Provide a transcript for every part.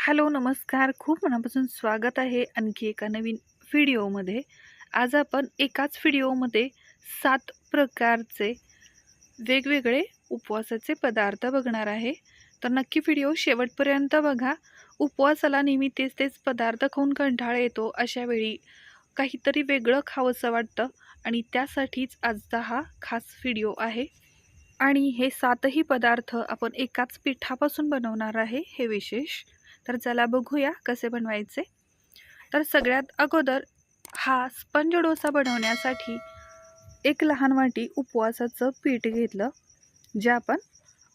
Hello नमस्कार. खूप मनापासून स्वागत आहे आणखी एका नवीन व्हिडिओमध्ये. आज आपण एकाच व्हिडिओमध्ये सात प्रकारचे वेगवेगळे उपवासाचे पदार्थ बघणार आहे. तर नक्की व्हिडिओ शेवटपर्यंत बघा. उपवासाला नेहमी तेच तेच पदार्थ खाऊन कंटाळ येतो अशा वेळी काहीतरी वेगळं खावंसं वाटतं आणि त्यासाठीच आजचा हा खास व्हिडिओ आहे. आणि हे सातही पदार्थ आपण एकाच पिठापासून बनवणार आहे हे विशेष. तर चला बघूया कसे बनवायचे. तर सगळ्यात अगोदर हा स्पंज डोसा बनवण्यासाठी एक लहान वाटी उपवासाचं पीठ घेतलं. जे आपण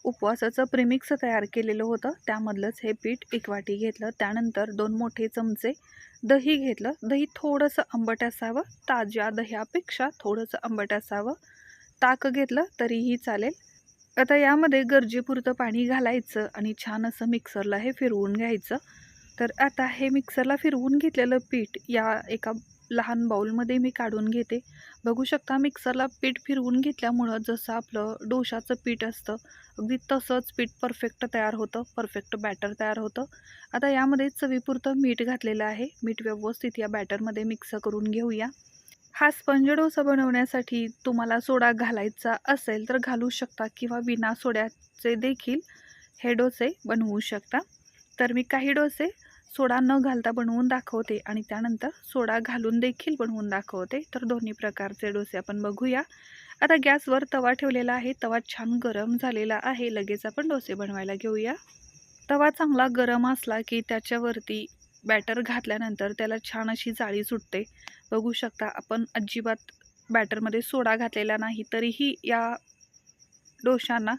उपवासाचं प्रेमिक्स तयार केलेलं होतं त्यामधलंच हे पीठ एक वाटी घेतलं. त्यानंतर दोन मोठे चमचे दही घेतलं. दही थोडंसं आंबट असावं ताज्या दह्यापेक्षा थोडंसं आंबट असावं. ताक घेतलं तरीही चालेल. आता यामध्ये गरजेपुरतं पाणी घालायचं आणि छान असं मिक्सरला हे फिरवून घ्यायचं. तर आता हे मिक्सरला फिरवून घेतलेलं पीठ या एका लहान बाऊलमध्ये मी काढून घेते. बघू शकता मिक्सरला पीठ फिरवून घेतल्यामुळं जसं आपलं डोशाचं पीठ असतं अगदी तसंच पीठ परफेक्ट तयार होतं परफेक्ट बॅटर तयार होतं. आता यामध्ये चवीपुरतं मीठ घातलेलं आहे. मीठ व्यवस्थित या बॅटरमध्ये मिक्स करून घेऊया. हा स्पंज डोसा बनवण्यासाठी तुम्हाला सोडा घालायचा असेल तर घालू शकता किंवा विना सोड्याचे देखील हे डोसे बनवू शकता. तर मी काही डोसे सोडा न घालता बनवून दाखवते आणि त्यानंतर सोडा घालून देखील बनवून दाखवते. तर दोन्ही प्रकारचे डोसे आपण बघूया. आता गॅसवर तवा ठेवलेला आहे. तवा छान गरम झालेला आहे. लगेच आपण डोसे बनवायला घेऊया. तवा चांगला गरम असला की त्याच्यावरती बॅटर घातल्यानंतर त्याला छान अशी जाळी सुटते. बघू शकता आपण अजिबात बॅटरमध्ये सोडा घातलेला नाही तरीही या डोशांना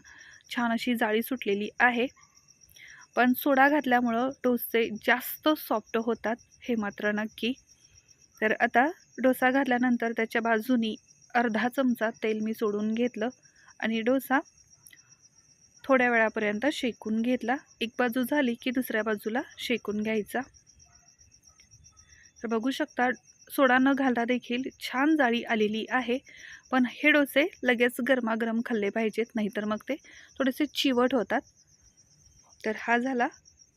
छान अशी जाळी सुटलेली आहे. पण सोडा घातल्यामुळं डोसे जास्त सॉफ्ट होतात हे मात्र नक्की. तर आता डोसा घातल्यानंतर त्याच्या बाजूनी अर्धा चमचा तेल मी सोडून घेतलं आणि डोसा थोड्या वेळापर्यंत शेकून घेतला. एक बाजू झाली की दुसऱ्या बाजूला शेकून घ्यायचा. तर बघू शकता सोडा न घालता देखील छान जाळी आलेली आहे. पण हे डोसे लगेच गरमागरम खाल्ले पाहिजेत नाहीतर मग ते थोडेसे चिवट होतात. तर हा झाला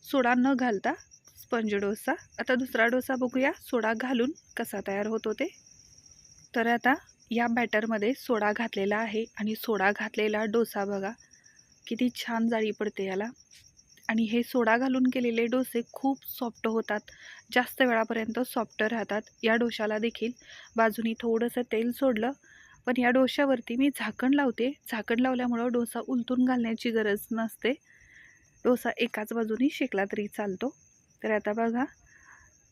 सोडा न घालता स्पंज डोसा. आता दुसरा डोसा बघूया सोडा घालून कसा तयार होतो ते तर आता या बॅटरमध्ये सोडा घातलेला आहे आणि सोडा घातलेला डोसा बघा किती छान जाळी पडते याला. आणि हे सोडा घालून केलेले डोसे खूप सॉफ्ट होतात. जास्त वेळापर्यंत सॉफ्ट राहतात. या डोशाला देखील बाजूनी थोडंसं तेल सोडलं. पण या डोशावरती मी झाकण लावते. झाकण लावल्यामुळं डोसा उलटून घालण्याची गरज नसते. डोसा एकाच बाजूनी शेकला तरी चालतो. तर आता बघा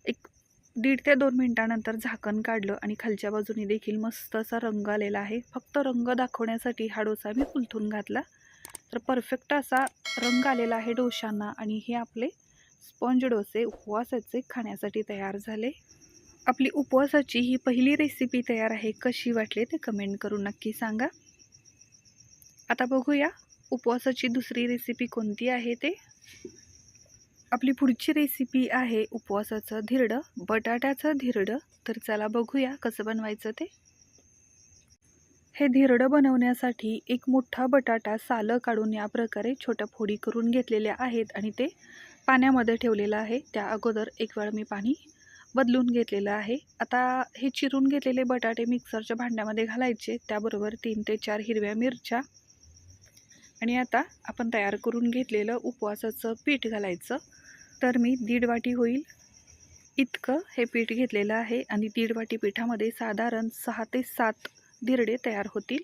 एक दीड ते दोन मिनटानंतर झाकण काढलं आणि खालच्या बाजूनी देखील मस्त असा रंग आलेला आहे. फक्त रंग दाखवण्यासाठी हा डोसा मी उलथून घातला. तर परफेक्ट असा रंग आलेला आहे डोशांना आणि हे आपले स्पॉन्ज डोसे उपवासाचे खाण्यासाठी तयार झाले. आपली उपवासाची ही पहिली रेसिपी तयार आहे कशी वाटली ते कमेंट करून नक्की सांगा. आता बघूया उपवासाची दुसरी रेसिपी कोणती आहे ते. आपली पुढची रेसिपी आहे उपवासाचं धिरडं बटाट्याचं धिरडं. तर चला बघूया कसं बनवायचं ते. हे धिरडं बनवण्यासाठी एक मोठा बटाटा सालं काढून या प्रकारे छोट्या फोडी करून घेतलेल्या आहेत आणि ते पाण्यामध्ये ठेवलेलं आहे. त्या अगोदर एक वेळ मी पाणी बदलून घेतलेलं आहे. आता हे चिरून घेतलेले बटाटे मिक्सरच्या भांड्यामध्ये घालायचे. त्याबरोबर तीन ते चार हिरव्या मिरच्या आणि आता आपण तयार करून घेतलेलं उपवासाचं पीठ घालायचं. तर मी दीड वाटी होईल इतकं हे पीठ घेतलेलं आहे आणि दीड वाटी पिठामध्ये साधारण सहा ते सात धिरडे तयार होतील.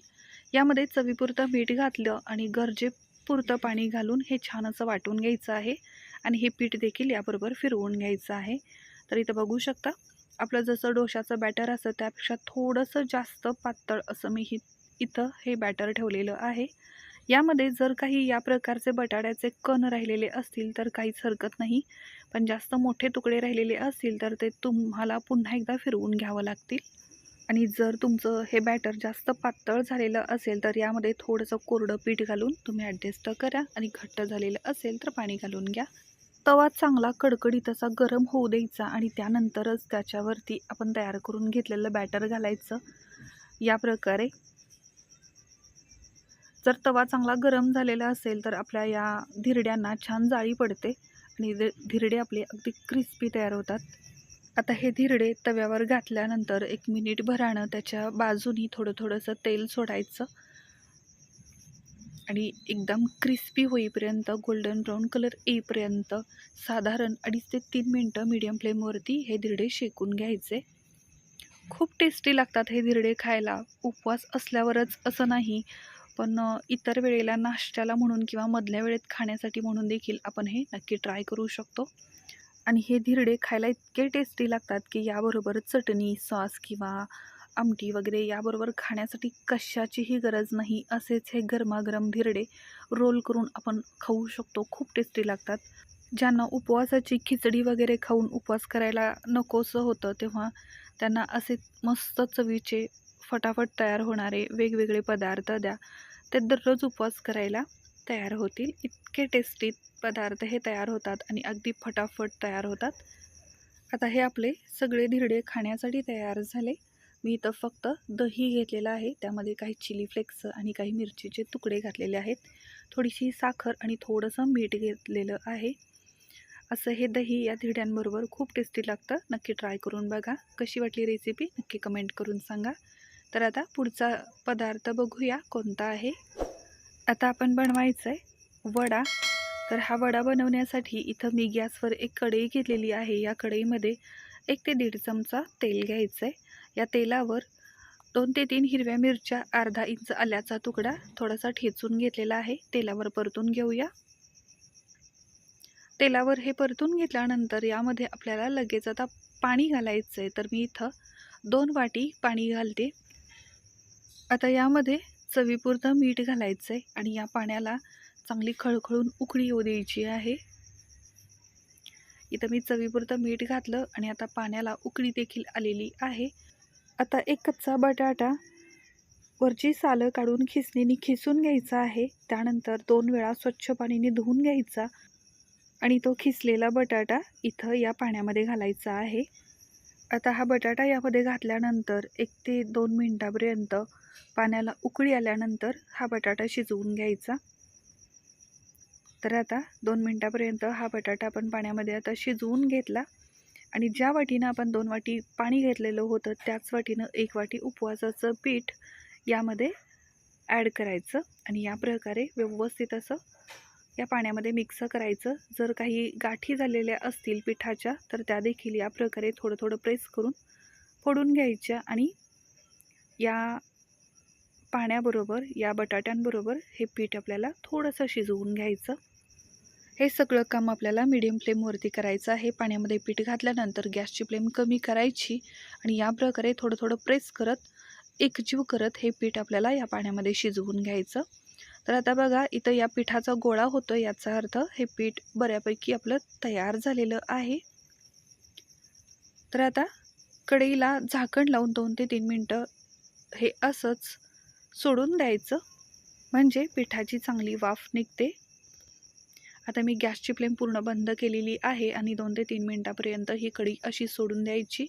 यामध्ये चवीपुरतं मीठ घातलं आणि गरजेपुरतं पाणी घालून हे छान असं वाटून घ्यायचं आहे आणि हे पीठ देखील याबरोबर फिरवून घ्यायचं आहे. तर इथं बघू शकता आपलं जसं डोशाचं बॅटर असतं त्यापेक्षा थोडंसं जास्त पातळ असं मी इथं हे बॅटर ठेवलेलं आहे. यामध्ये जर काही या प्रकारचे बटाट्याचे कण राहिलेले असतील तर काहीच हरकत नाही. पण जास्त मोठे तुकडे राहिलेले असतील तर ते तुम्हाला पुन्हा एकदा फिरवून घ्यावं लागतील. आणि जर तुमचं हे बॅटर जास्त पातळ झालेलं असेल तर यामध्ये थोडंसं कोरडं पीठ घालून तुम्ही ॲडजस्ट करा आणि घट्ट झालेलं असेल तर पाणी घालून घ्या. तवा चांगला कडकडीत असा गरम होऊ द्यायचा आणि त्यानंतरच त्याच्यावरती आपण तयार करून घेतलेलं बॅटर घालायचं. या प्रकारे. जर तवा चांगला गरम झालेला असेल तर आपल्या या धिरड्यांना छान जाळी पडते आणि धिरडे आपले अगदी क्रिस्पी तयार होतात. आता हे धिरडे तव्यावर घातल्यानंतर एक मिनिट भरानं त्याच्या बाजूनी थोडं थोडंसं तेल सोडायचं. आणि एकदम क्रिस्पी होईपर्यंत गोल्डन ब्राऊन कलर येईपर्यंत साधारण अडीच ते तीन मिनटं मीडियम फ्लेमवरती हे धिरडे शेकून घ्यायचे. खूप टेस्टी लागतात हे धिरडे खायला. उपवास असल्यावरच असं नाही पण इतर वेळेला नाश्त्याला म्हणून किंवा मधल्या वेळेत खाण्यासाठी म्हणून देखील आपण हे नक्की ट्राय करू शकतो. आणि हे धिरडे खायला इतके टेस्टी लागतात की याबरोबर चटणी सॉस किंवा आमटी वगैरे याबरोबर खाण्यासाठी कशाचीही गरज नाही. असेच हे गरमागरम धिरडे रोल करून आपण खाऊ शकतो. खूप टेस्टी लागतात. ज्यांना उपवासाची खिचडी वगैरे खाऊन उपवास करायला नकोसं होतं तेव्हा त्यांना असे मस्त चवीचे फटाफट तयार होणारे वेगवेगळे पदार्थ द्या. ते दररोज उपवास करायला तयार होतील. इतके टेस्टी पदार्थ हे तयार होतात आणि अगदी फटाफट तयार होतात. आता हे आपले सगळे धिरडे खाण्यासाठी तयार झाले. मी इथं फक्त दही घेतलेलं आहे. त्यामध्ये काही चिली फ्लेक्स आणि काही मिरचीचे तुकडे घातलेले आहेत. थोडीशी साखर आणि थोडंसं मीठ घेतलेलं आहे. असं हे दही या धिरड्यांबरोबर खूप टेस्टी लागतं. नक्की ट्राय करून बघा. कशी वाटली रेसिपी नक्की कमेंट करून सांगा. तर आता पुढचा पदार्थ बघूया कोणता आहे. आता आपण बनवायचं आहे वडा. तर हा वडा बनवण्यासाठी इथं मी गॅसवर एक कढई घेतलेली आहे. या कढईमध्ये एक ते दीड चमचा तेल घ्यायचं आहे या तेलावर दोन ते तीन हिरव्या मिरच्या अर्धा इंच आल्याचा तुकडा थोडासा ठेचून घेतलेला आहे. तेलावर परतून घेऊया. तेलावर हे परतून घेतल्यानंतर यामध्ये आपल्याला लगेच आता पाणी घालायचं आहे तर मी इथं दोन वाटी पाणी घालते. आता यामध्ये चवीपुरतं मीठ घालायचं आहे आणि या पाण्याला चांगली खळखळून उकळी येऊ द्यायची आहे. इथं मी चवीपुरतं मीठ घातलं आणि आता पाण्याला उकळी देखील आलेली आहे. आता एक कच्चा बटाटा वरची सालं काढून खिसणीने खिसून घ्यायचा आहे. त्यानंतर दोन वेळा स्वच्छ पाणीने धुवून घ्यायचा आणि तो खिसलेला बटाटा इथं या पाण्यामध्ये घालायचा आहे. आता हा बटाटा यामध्ये घातल्यानंतर एक ते दोन मिनटापर्यंत पाण्याला उकळी आल्यानंतर हा बटाटा शिजवून घ्यायचा. तर आता दोन मिनटापर्यंत हा बटाटा आपण पाण्यामध्ये आता शिजवून घेतला. आणि ज्या वाटीनं आपण दोन वाटी पाणी घेतलेलं होतं त्याच वाटीनं एक वाटी उपवासाचं पीठ यामध्ये ॲड करायचं. आणि या प्रकारे व्यवस्थित असं या पाण्यामध्ये मिक्स करायचं. जर काही गाठी झालेल्या असतील पिठाच्या तर त्या देखील या प्रकारे थोडं थोडं प्रेस करून फोडून घ्यायच्या आणि या पाण्याबरोबर या बटाट्यांबरोबर हे पीठ आपल्याला थोडंसं शिजवून घ्यायचं. हे सगळं काम आपल्याला मीडियम फ्लेमवरती करायचं आहे. पाण्यामध्ये पीठ घातल्यानंतर गॅसची फ्लेम कमी करायची आणि या प्रकारे थोडं थोडं प्रेस करत एकजीव करत हे पीठ आपल्याला या पाण्यामध्ये शिजवून घ्यायचं. तर आता बघा इथं या पिठाचा गोळा होतो याचा अर्थ हे पीठ बऱ्यापैकी आपलं तयार झालेलं आहे. तर आता कढईला झाकण लावून दोन ते तीन मिनटं हे असंच सोडून द्यायचं. म्हणजे पिठाची चांगली वाफ निघते. आता मी गॅसची फ्लेम पूर्ण बंद केलेली आहे आणि दोन ते तीन मिनटापर्यंत ही कढी अशी सोडून द्यायची.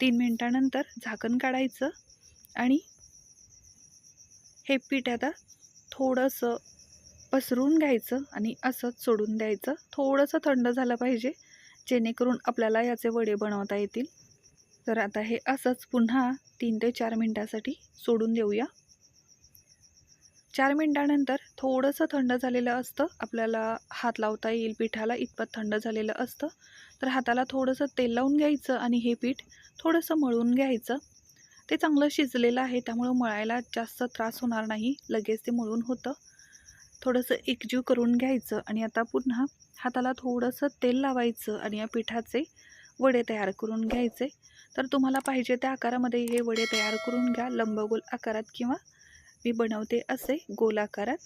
तीन मिनटानंतर झाकण काढायचं आणि हे पीठ आता थोडंसं पसरून घ्यायचं आणि असंच सोडून द्यायचं. थोडंसं थंड झालं पाहिजे जेणेकरून आपल्याला याचे वडे बनवता येतील. तर आता हे असंच पुन्हा तीन ते चार मिनटासाठी सोडून देऊया. चार मिनटानंतर थोडंसं थंड झालेलं असतं. आपल्याला हात लावता येईल पिठाला इतपत थंड झालेलं असतं. तर हाताला थोडंसं तेल लावून घ्यायचं आणि हे पीठ थोडंसं मळून घ्यायचं. ते चांगलं शिजलेलं आहे त्यामुळं मळायला जास्त त्रास होणार नाही. लगेच ते मळून होतं. थोडंसं एकजीव करून घ्यायचं आणि आता पुन्हा हाताला थोडंसं तेल लावायचं आणि या पिठाचे वडे तयार करून घ्यायचे. तर तुम्हाला पाहिजे त्या आकारामध्ये हे वडे तयार करून घ्या. लंबगोल आकारात किंवा मी बनवते असे गोल आकारात.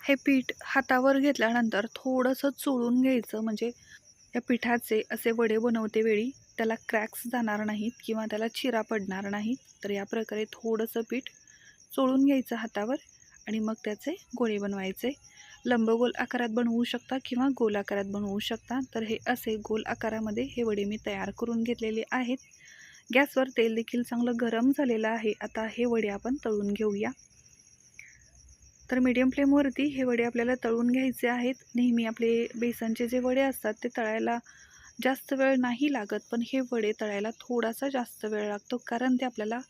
हे पीठ हातावर घेतल्यानंतर थोडंसं चोळून घ्यायचं. म्हणजे या पिठाचे असे वडे बनवते वेळी त्याला क्रॅक्स जाणार नाहीत किंवा त्याला चिरा पडणार नाहीत तर या प्रकारे थोडंसं पीठ चोळून घ्यायचं हातावर आणि मग त्याचे गोळे बनवायचे. लंबगोल आकारात बनवू शकता किंवा गोल आकारात बनवू शकता तर हे असे गोल आकारामध्ये हे वडे मी तयार करून घेतलेले आहेत. गॅसवर तेल देखील चांगलं गरम झालेलं आहे. आता हे वडे आपण तळून घेऊया. तर मीडियम फ्लेमवरती हे वडे आपल्याला तळून घ्यायचे आहेत. नेहमी आपले बेसनचे जे वडे असतात ते तळायला जास्त वेळ नाही लागत पण हे वडे तळायला थोडासा जास्त वेळ लागतो कारण ते आपल्याला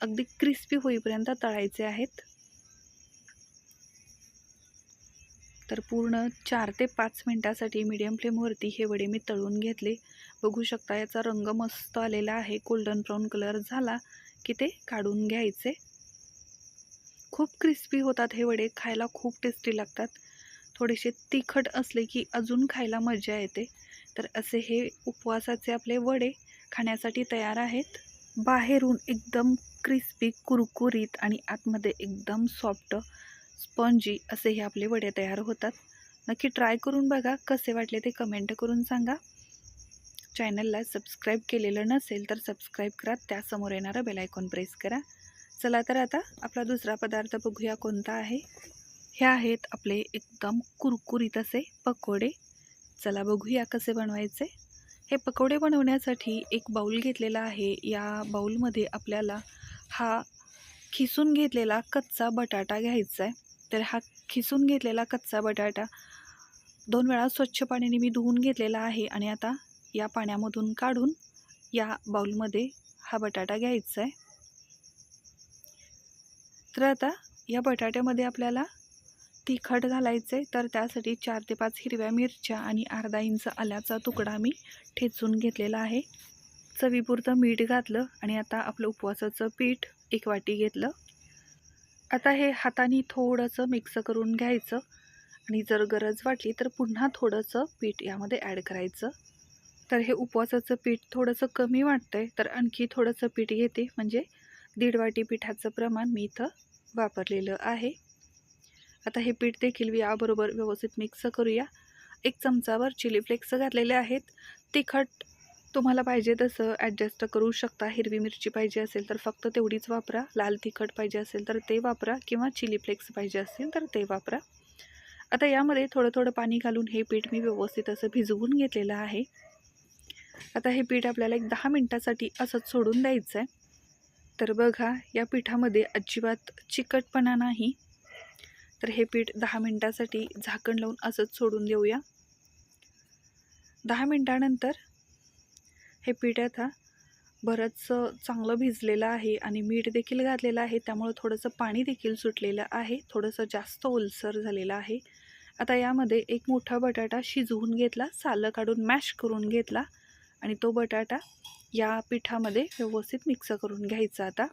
अगदी क्रिस्पी होईपर्यंत तळायचे आहेत. तर पूर्ण चार ते पाच मिनटासाठी मीडियम फ्लेमवरती हे वडे मी तळून घेतले. बघू शकता याचा रंग मस्त आलेला आहे गोल्डन ब्राऊन कलर झाला की ते काढून घ्यायचे. खूप क्रिस्पी होतात हे वडे खायला खूप टेस्टी लागतात. थोडेसे तिखट असले की अजून खायला मजा येते. तर असे हे उपवासाचे आपले वडे खाण्यासाठी तयार आहेत. बाहेरून एकदम क्रिस्पी कुरकुरीत आणि आतमध्ये एकदम सॉफ्ट स्पंजी असे हे आपले वडे तयार होतात. नक्की ट्राय करून बघा कसे वाटले ते कमेंट करून सांगा. चॅनलला सबस्क्राईब केलेलं नसेल तर सबस्क्राईब करा त्यासमोर येणारं बेलायकॉन प्रेस करा. चला तर आता आपला दुसरा पदार्थ बघूया कोणता आहे. हे आहेत आपले एकदम कुरकुरीत असे पकोडे. चला बघूया कसे बनवायचे. हे पकोडे बनवण्यासाठी एक बाऊल घेतलेला आहे. या बाऊलमध्ये आपल्याला हा खिसून घेतलेला कच्चा बटाटा घ्यायचा आहे. तर हा खिसून घेतलेला कच्चा बटाटा दोन वेळा स्वच्छ पाण्याने मी धुवून घेतलेला आहे आणि आता या पाण्यामधून काढून या बाऊलमध्ये हा बटाटा घ्यायचा आहे. तर आता या बटाट्यामध्ये आपल्याला तिखट घालायचं आहे तर त्यासाठी चार ते पाच हिरव्या मिरच्या आणि अर्धा इंच आल्याचा तुकडा मी ठेचून घेतलेला आहे. चवीपुरतं मीठ घातलं आणि आता आपलं उपवासाचं पीठ एक वाटी घेतलं. आता हे हाताने थोडंसं मिक्स करून घ्यायचं आणि जर गरज वाटली तर पुन्हा थोडंसं पीठ यामध्ये ॲड करायचं. तर हे उपवासाचं पीठ थोडंसं कमी वाटतं आहे तर आणखी थोडंसं पीठ घेते. म्हणजे दीड वाटी पिठाचं प्रमाण मी इथं वापरलेलं आहे. आता हे पीठ देखील याबरोबर व्यवस्थित मिक्स करूया. एक चमचावर चिली फ्लेक्स घातलेले आहेत. तिखट तुम्हाला पाहिजे तसं ॲडजस्ट करू शकता. हिरवी मिरची पाहिजे असेल तर फक्त तेवढीच वापरा. लाल तिखट पाहिजे असेल तर ते वापरा किंवा चिली फ्लेक्स पाहिजे असेल तर ते वापरा. आता यामध्ये थोडं थोडं पाणी घालून हे पीठ मी व्यवस्थित असं भिजवून घेतलेलं आहे. आता हे पीठ आपल्याला एक दहा मिनटासाठी असंच सोडून द्यायचं आहे तर बघा या पिठामध्ये अजिबात चिकटपणा नाही. तर हे पीठ दहा मिनटासाठी झाकण लावून असंच सोडून देऊया. दहा मिनटानंतर हे पीठ आता बरंचसं चांगलं भिजलेलं आहे आणि मीठ देखील घातलेलं आहे. त्यामुळं थोडंसं पाणी देखील सुटलेलं आहे. थोडंसं जास्त ओलसर झालेलं आहे. आता यामध्ये एक मोठा बटाटा शिजवून घेतला सालं काढून मॅश करून घेतला आणि तो बटाटा या पिठामध्ये व्यवस्थित मिक्स करून घ्यायचा आता.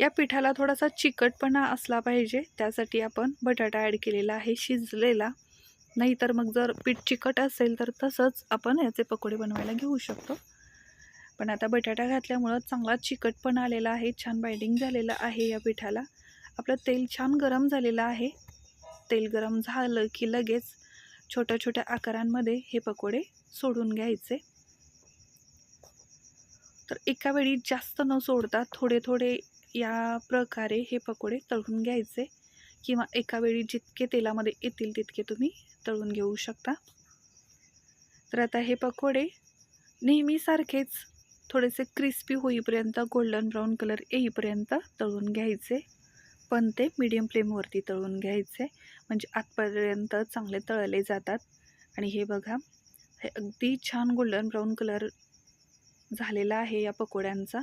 या पिठाला थोडासा चिकटपणा असला पाहिजे. त्यासाठी आपण बटाटा ॲड केलेला आहे शिजलेला. नाहीतर मग जर पीठ चिकट असेल तर तसंच आपण याचे पकोडे बनवायला घेऊ शकतो. पण आता बटाटा घातल्यामुळं चांगला चिकटपणा आलेला आहे छान बाइंडिंग झालेलं आहे या पिठाला. आपलं तेल छान गरम झालेलं आहे. तेल गरम झालं की लगेच छोट्या छोट्या आकारांमध्ये हे पकोडे सोडून घ्यायचे. तर एका वेळी जास्त न सोडता थोडे थोडे या प्रकारे हे पकोडे तळून घ्यायचे. किंवा एका वेळी जितके तेलामध्ये येतील तितके तुम्ही तळून घेऊ शकता. तर आता हे पकोडे नेहमीसारखेच थोडेसे क्रिस्पी होईपर्यंत गोल्डन ब्राऊन कलर येईपर्यंत तळून घ्यायचे. पण ते मीडियम फ्लेमवरती तळून घ्यायचे. म्हणजे आतपर्यंत चांगले तळले जातात. आणि हे बघा हे अगदी छान गोल्डन ब्राऊन कलर झालेला आहे या पकोड्यांचा.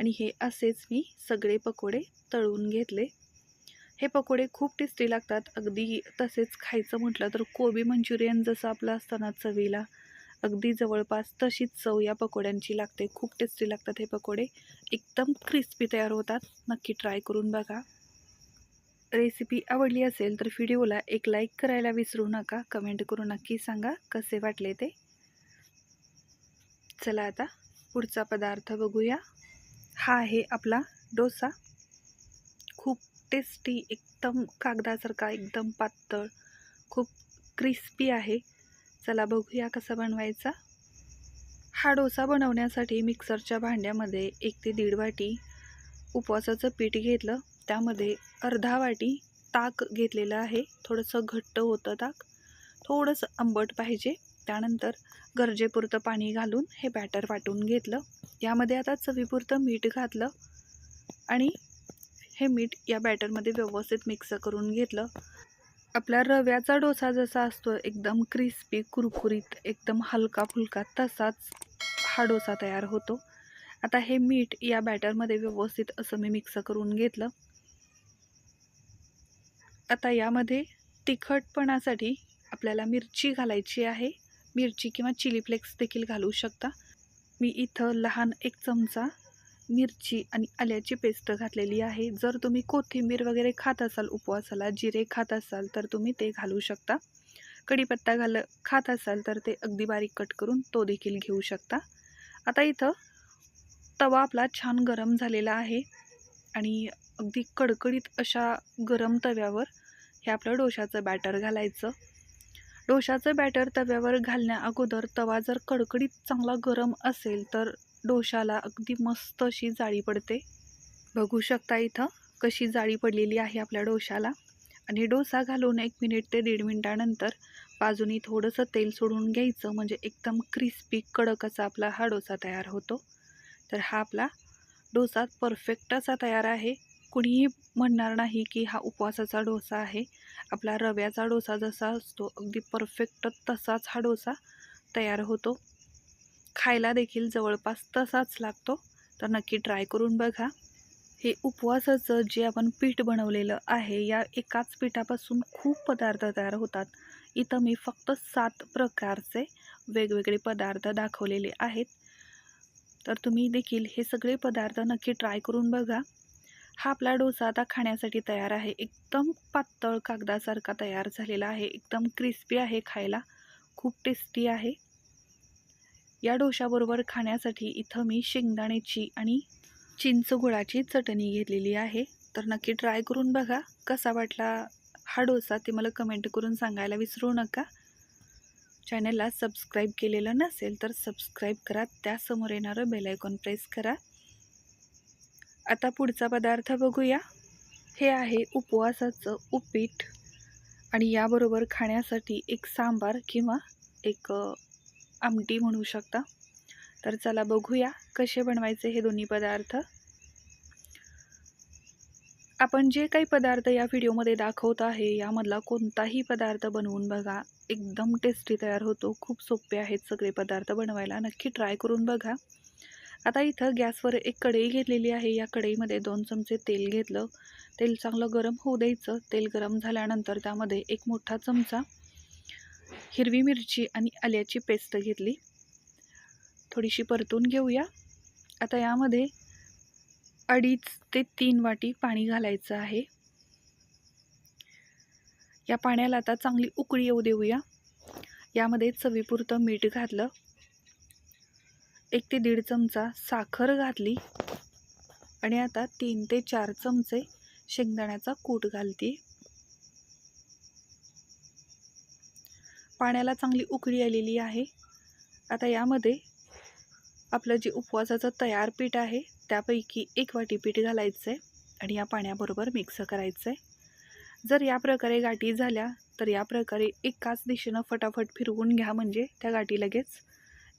आणि हे असेच मी सगळे पकोडे तळून घेतले. हे पकोडे खूप टेस्टी लागतात. अगदी तसेच खायचं म्हटलं तर कोबी मंचुरियन जसं आपलं असतं ना चवीला अगदी जवळपास तशीच चव या पकोड्यांची लागते. खूप टेस्टी लागतात हे पकोडे. एकदम क्रिस्पी तयार होतात. नक्की ट्राय करून बघा. रेसिपी आवडली असेल तर व्हिडिओला एक लाईक करायला विसरू नका. कमेंट करून नक्की सांगा कसे वाटले ते. चला आता पुढचा पदार्थ बघूया. हा आहे आपला डोसा. खूप टेस्टी एकदम कागदासारखा एकदम पातळ खूप क्रिस्पी आहे. चला बघूया कसा बनवायचा. हा डोसा बनवण्यासाठी मिक्सरच्या भांड्यामध्ये एक ते दीड वाटी उपवासाचं पीठ घेतलं. त्यामध्ये अर्धा वाटी ताक घेतलेलं आहे. थोडंसं घट्ट होतं ताक. थोडंसं आंबट पाहिजे. त्यानंतर गरजेपुरतं पाणी घालून हे बॅटर वाटून घेतलं. यामध्ये आता चवीपुरतं मीठ घातलं आणि हे मीठ या बॅटरमध्ये व्यवस्थित मिक्स करून घेतलं. आपला रव्याचा डोसा जसा असतो एकदम क्रिस्पी कुरकुरीत एकदम हलका फुलका तसाच हा डोसा तयार होतो. आता हे मीठ या बॅटरमध्ये व्यवस्थित असं मी मिक्स करून घेतलं. आता यामध्ये तिखटपणासाठी आपल्याला मिरची घालायची आहे. मिरची किंवा चिली फ्लेक्स देखील घालू शकता. मी इथं लहान एक चमचा मिरची आणि आल्याची पेस्ट घातलेली आहे. जर तुम्ही कोथिंबीर वगैरे खात असाल उपवासाला जिरे खात असाल तर तुम्ही ते घालू शकता. कढीपत्ता घाल खात असाल तर ते अगदी बारीक कट करून तो देखील घेऊ शकता. आता इथं तवा आपला छान गरम झालेला आहे आणि अगदी कडकडीत अशा गरम तव्यावर हे आपलं डोशाचं बॅटर घालायचं. डोशाचं बॅटर तव्यावर घालण्या अगोदर तवा जर कडकडीत चांगला गरम असेल तर डोशाला अगदी मस्त अशी जाळी पडते. बघू शकता इथं कशी जाळी पडलेली आहे आपल्या डोशाला. आणि डोसा घालून एक मिनिट ते दीड मिनिटानंतर बाजूनी थोडंसं तेल सोडून घ्यायचं म्हणजे एकदम क्रिस्पी कडक असा आपला हा डोसा तयार होतो. तर हा आपला डोसा परफेक्ट असा तयार आहे. कुणीही म्हणणार नाही की हा उपवासाचा डोसा आहे. आपला रव्याचा डोसा जसा असतो अगदी परफेक्ट तसाच हा डोसा तयार होतो. खायला देखील जवळपास तसाच लागतो. तर नक्की ट्राय करून बघा. हे उपवासाचं जे आपण पीठ बनवलेलं आहे या एकाच पिठापासून खूप पदार्थ तयार होतात. इथं मी फक्त सात प्रकारचे वेगवेगळे पदार्थ दाखवलेले आहेत. तर तुम्ही देखील हे सगळे पदार्थ नक्की ट्राय करून बघा. हा आपला डोसा आता खाण्यासाठी तयार आहे. एकदम पातळ कागदासारखा तयार झालेला आहे. एकदम क्रिस्पी आहे खायला. खूप टेस्टी आहे. या डोशाबरोबर खाण्यासाठी इथं मी शेंगदाण्याची आणि चिंच गुळाची चटणी घेतलेली आहे. तर नक्की ट्राय करून बघा कसा वाटला हा डोसा. ते मला कमेंट करून सांगायला विसरू नका. चॅनलला सबस्क्राईब केलेलं नसेल तर सबस्क्राईब करा. त्यासमोर येणारं बेलायकॉन प्रेस करा. आता पुढचा पदार्थ बघूया. हे आहे उपवासाचं उपीट. आणि याबरोबर खाण्यासाठी एक सांबार किंवा एक आमटी म्हणू शकता. तर चला बघूया कसे बनवायचे हे दोन्ही पदार्थ. आपण जे काही पदार्थ या व्हिडिओमध्ये दाखवत आहे यामधला कोणताही पदार्थ बनवून बघा. एकदम टेस्टी तयार होतो. खूप सोपे आहेत सगळे पदार्थ बनवायला. नक्की ट्राय करून बघा. आता इथं गॅसवर एक कढई घेतलेली आहे. या कढईमध्ये दोन चमचे तेल घेतलं. तेल चांगलं गरम होऊ द्यायचं. तेल गरम झाल्यानंतर त्यामध्ये एक मोठा चमचा हिरवी मिरची आणि आल्याची पेस्ट घेतली. थोडीशी परतून घेऊया. आता यामध्ये अडीच ते तीन वाटी पाणी घालायचं आहे. या पाण्याला आता चांगली उकळी येऊ देऊया. यामध्ये चवीपुरतं मीठ घातलं. एक ते दीड चमचा साखर घातली आणि आता तीन ते चार चमचे शेंगदाण्याचा कूट घालते. पाण्याला चांगली उकळी आलेली आहे. आता यामध्ये आपलं जे उपवासाचं तयार पीठ आहे त्यापैकी एक वाटी पीठ घालायचं आहे आणि या पाण्याबरोबर मिक्स करायचं आहे जर या प्रकारे गाठी झाल्या तर या प्रकारे एकाच दिशेनं फटाफट फिरवून घ्या म्हणजे त्या गाठी लगेच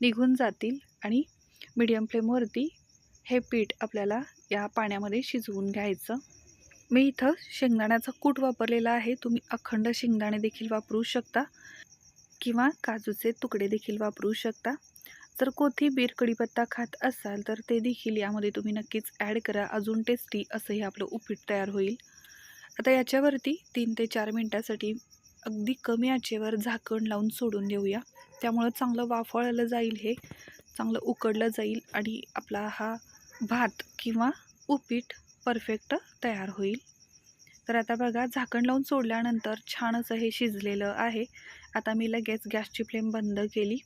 निघून जातील. आणि मीडियम फ्लेमवरती हे पीठ आपल्याला या पाण्यामध्ये शिजवून घ्यायचं. मी इथं शेंगदाण्याचा कूट वापरलेला आहे. तुम्ही अखंड शेंगदाणे देखील वापरू शकता किंवा काजूचे तुकडे देखील वापरू शकता. जर कोथिंबीर कढीपत्ता खात असाल तर ते देखील यामध्ये तुम्ही नक्कीच ॲड करा. अजून टेस्टी असं हे आपलं उपीट तयार होईल. आता याच्यावरती तीन ते चार मिनटासाठी अगदी कमी आचेवर झाकण लावून सोडून देऊया. त्यामुळं चांगलं वाफळलं जाईल हे. चांगलं उकडलं जाईल आणि आपला हा भात किंवा उपीट परफेक्ट तयार होईल. तर आता बघा झाकण लावून सोडल्यानंतर छान असं हे शिजलेलं आहे. आता मी लगेच गॅसची फ्लेम बंद केली.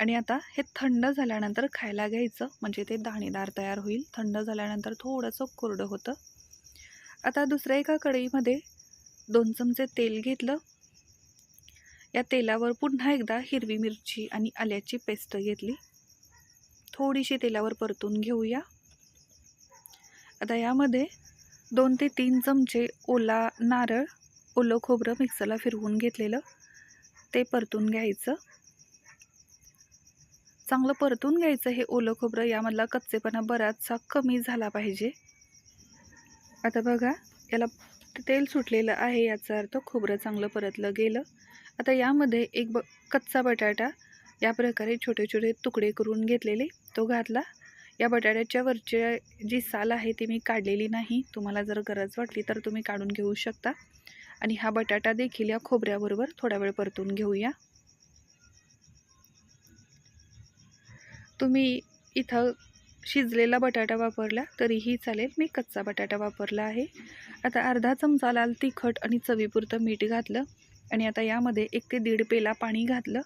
आणि आता हे थंड झाल्यानंतर खायला घ्यायचं. म्हणजे ते दाणेदार तयार होईल. थंड झाल्यानंतर थोडंसं कोरडं होतं. आता दुसऱ्या एका कढईमध्ये दोन चमचे तेल घेतलं. या तेलावर पुन्हा एकदा हिरवी मिरची आणि आल्याची पेस्ट घेतली. थोडीशी तेलावर परतून घेऊया. आता यामध्ये दोन ते तीन चमचे ओला नारळ ओलं खोबरं मिक्सरला फिरवून घेतलेलं ते परतून घ्यायचं. चांगलं परतून घ्यायचं हे ओलं खोबरं यामधला कच्चेपणा बराचसा कमी झाला पाहिजे. आता बघा याला तेल सुटलेलं आहे याचा अर्थ खोबरं चांगलं परतलं गेलं. आता यामध्ये एक ब कच्चा बटाटा या प्रकारे छोटे छोटे तुकडे करून घेतलेले. तो घातला. या बटाट्याच्या वरचे जी साल आहे ती मी काढलेली नाही. तुम्हाला जर गरज वाटली तर तुम्ही काढून घेऊ शकता. आणि हा बटाटा देखील या खोबऱ्याबरोबर थोडा वेळ परतून घेऊया. तुम्ही इथं शिजलेला बटाटा वापरला तरीही चालेल. मी कच्चा बटाटा वापरला आहे. आता अर्धा चमचा लाल तिखट आणि चवीपुरतं मीठ घातलं. आणि आता यामध्ये एक ते दीड पेला पाणी घातलं.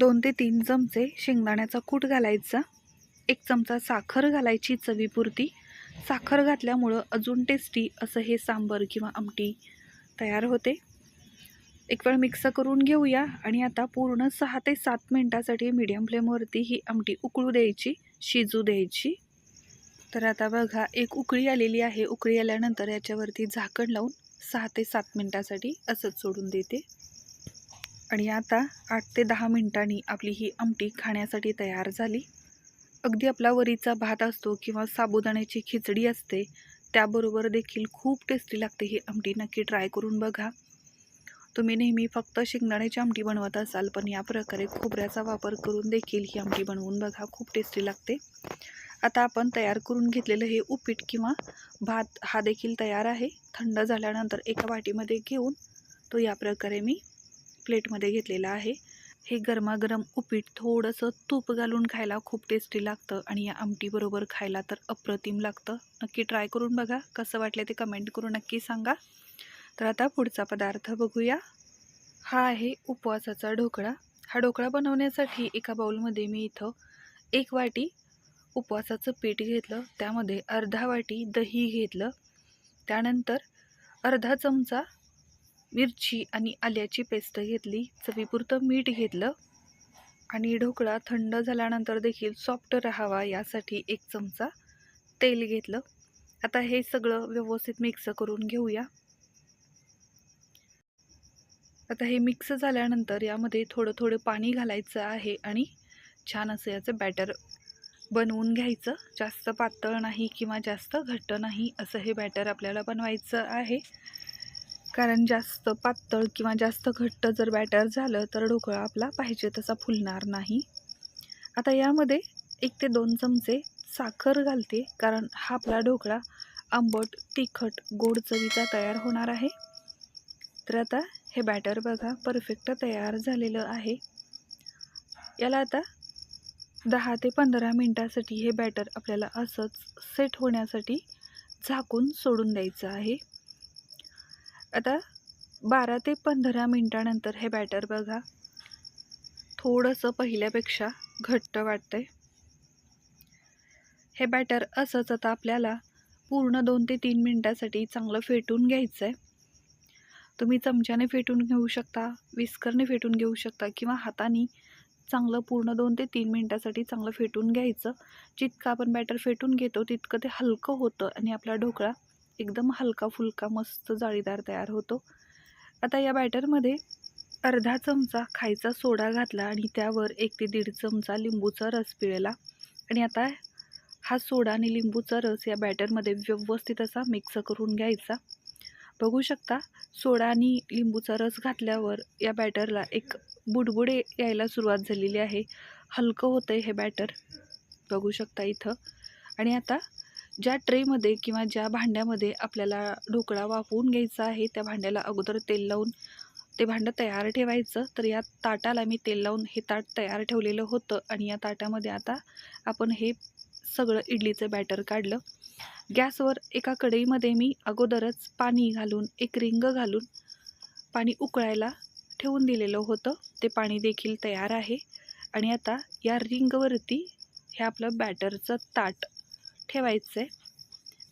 दोन ते तीन चमचे शेंगदाण्याचा कूट घालायचा. एक चमचा साखर घालायची चवीपुरती. साखर घातल्यामुळं अजून टेस्टी असं हे सांबर किंवा आमटी तयार होते. एक वेळ मिक्स करून घेऊया आणि आता पूर्ण सहा ते सात मिनटासाठी मीडियम फ्लेमवरती ही आमटी उकळू द्यायची शिजू द्यायची. तर आता बघा एक उकळी आलेली आहे. उकळी आल्यानंतर याच्यावरती झाकण लावून सहा ते सात मिनटासाठी असंच सोडून देते. आणि आता आठ ते दहा मिनटांनी आपली ही आमटी खाण्यासाठी तयार झाली. अगदी आपला वरीचा भात असतो किंवा साबुदाण्याची खिचडी असते त्याबरोबर देखील खूप टेस्टी लागते ही आमटी. नक्की ट्राय करून बघा. तुम्ही नेहमी फक्त शेंगदाण्याची आमटी बनवत असाल पण या प्रकारे खोबऱ्याचा वापर करून देखील ही आमटी बनवून बघा खूप टेस्टी लागते. आता आपण तयार करून घेतलेलं हे उपीट किंवा भात हा देखील तयार आहे. थंड झाल्यानंतर एका वाटीमध्ये घेऊन तो या प्रकारे मी प्लेटमध्ये घेतलेलं आहे. हे गरमागरम उपीट थोडंसं तूप घालून खायला खूप टेस्टी लागतं आणि या आमटीबरोबर खायला तर अप्रतिम लागतं. नक्की ट्राय करून बघा. कसं वाटलं ते कमेंट करून नक्की सांगा. तर आता पुढचा पदार्थ बघूया. हा आहे उपवासाचा ढोकळा. हा ढोकळा बनवण्यासाठी एका बाउलमध्ये मी इथं एक वाटी उपवासाचं पीठ घेतलं. त्यामध्ये अर्धा वाटी दही घेतलं. त्यानंतर अर्धा चमचा मिरची आणि आल्याची पेस्ट घेतली चवीपुरतं मीठ घेतलं आणि ढोकळा थंड झाल्यानंतर देखील सॉफ्ट राहावा यासाठी एक चमचा तेल घेतलं. आता हे सगळं व्यवस्थित मिक्स करून घेऊया. आता हे मिक्स झाल्यानंतर यामध्ये थोडं थोडं पाणी घालायचं आहे आणि छान असं याचं बॅटर बनवून घ्यायचं. जास्त पातळ नाही किंवा जास्त घट्ट नाही असं हे बॅटर आपल्याला बनवायचं आहे. कारण जास्त पातळ किंवा जास्त घट्ट जर बॅटर झालं तर ढोकळा आपला पाहिजे तसा फुलणार नाही. आता यामध्ये एक ते दोन चमचे साखर घालते कारण हा आपला ढोकळा आंबट तिखट गोड चवीचा तयार होणार आहे. तर आता हे बॅटर बघा परफेक्ट तयार झालेलं आहे. याला आता दहा ते पंधरा मिनटासाठी हे बॅटर आपल्याला असंच सेट होण्यासाठी झाकून सोडून द्यायचं आहे. आता बारा ते पंधरा मिनटानंतर हे बॅटर बघा. थोडंसं पहिल्यापेक्षा घट्ट वाटतंय. हे बॅटर असंच आता आपल्याला पूर्ण दोन ते तीन मिनटासाठी चांगलं फेटून घ्यायचं आहे तुम्ही चमच्याने फेटून घेऊ शकता विस्करने फेटून घेऊ शकता किंवा हाताने चांगलं पूर्ण दोन ते तीन मिनटासाठी चांगलं फेटून घ्यायचं. जितकं आपण बॅटर फेटून घेतो तितकं ते हलकं होतं आणि आपला ढोकळा एकदम हलका फुलका मस्त जाळीदार तयार होतो. आता या बॅटरमध्ये अर्धा चमचा खायचा सोडा घातला आणि त्यावर एक ते दीड चमचा लिंबूचा रस पिळला. आणि आता हा सोडा आणि लिंबूचा रस या बॅटरमध्ये व्यवस्थित असा मिक्स करून घ्यायचा. बघू शकता सोडा आणि लिंबूचा रस घातल्यावर या बॅटरला एक बुडबुडे यायला सुरुवात झालेली आहे. हलकं होतं आहे हे बॅटर. बघू शकता इथं. आणि आता ज्या ट्रेमध्ये किंवा ज्या भांड्यामध्ये आपल्याला ढोकळा वाफवून घ्यायचा आहे त्या भांड्याला अगोदर तेल लावून ते भांडं तयार ठेवायचं. तर या ताटाला मी तेल लावून हे ताट तयार ठेवलेलं होतं आणि या ताटामध्ये आता आपण हे सगळं इडलीचं बॅटर काढलं. गॅसवर एका कढईमध्ये मी अगोदरच पाणी घालून एक रिंग घालून पाणी उकळायला ठेवून दिलेलं होतं. ते पाणी देखील तयार आहे. आणि आता या रिंगवरती हे आपलं बॅटरचं ताट ठेवायचं आहे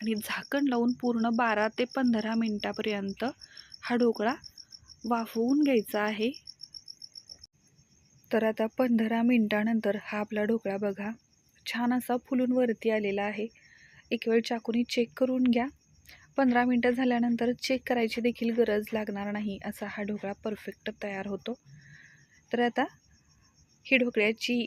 आणि झाकण लावून पूर्ण बारा ते पंधरा मिनटापर्यंत हा ढोकळा वाफवून घ्यायचा आहे. तर आता पंधरा मिनटानंतर हा आपला ढोकळा बघा. छान असा फुलून वरती आलेला आहे. एक वेळ चाकूनी चेक करून घ्या. पंधरा मिनटं झाल्यानंतर चेक करायची देखील गरज लागणार नाही असा हा ढोकळा परफेक्ट तयार होतो. तर आता ही ढोकळ्याची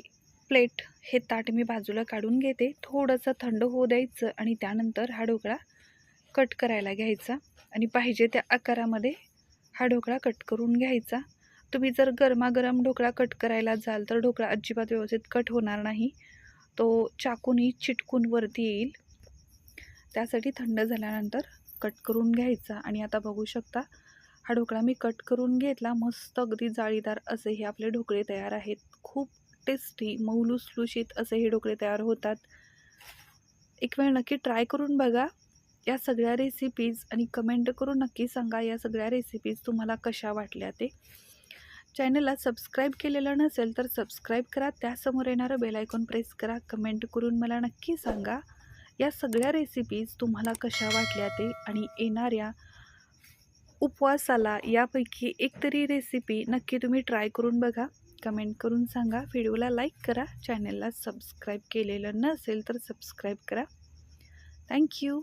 प्लेट हे ताट मी बाजूला काढून घेते. थोडंसं थंड होऊ द्यायचं आणि त्यानंतर हा ढोकळा कट करायला घ्यायचा. आणि पाहिजे त्या आकारामध्ये हा ढोकळा कट करून घ्यायचा. तुम्ही जर गरमागरम ढोकळा कट करायला जाल तर ढोकळा अजिबात व्यवस्थित कट होणार नाही. तो चाकूनी चिटकून वरती येईल. त्यासाठी थंड झाल्यानंतर कट करून घ्यायचा. आणि आता बघू शकता हा ढोकळा मी कट करून घेतला. मस्त अगदी जाळीदार असे हे आपले ढोकळे तयार आहेत. खूप टेस्टी मऊ लुसलुशीत असे हे ढोकळे तयार होतात. एक वेळ नक्की ट्राय करून बघा. या सगळ्या रेसिपीज आणि कमेंट करून नक्की सांगा या सगळ्या रेसिपीज तुम्हाला कशा वाटल्या ते. चॅनलला सबस्क्राईब केलेलं नसेल तर सबस्क्राईब करा. त्यासमोर येणारं बेलायकॉन प्रेस करा. कमेंट करून मला नक्की सांगा या सगळ्या रेसिपीज तुम्हाला कशा वाटल्या ते आणि येणाऱ्या उपवासाला यापैकी एक तरी रेसिपी नक्की तुम्ही ट्राय करून बघा. कमेंट करून सांगा. व्हिडिओला लाईक करा. चॅनलला सबस्क्राईब केलेलं नसेल तर सबस्क्राईब करा. थँक्यू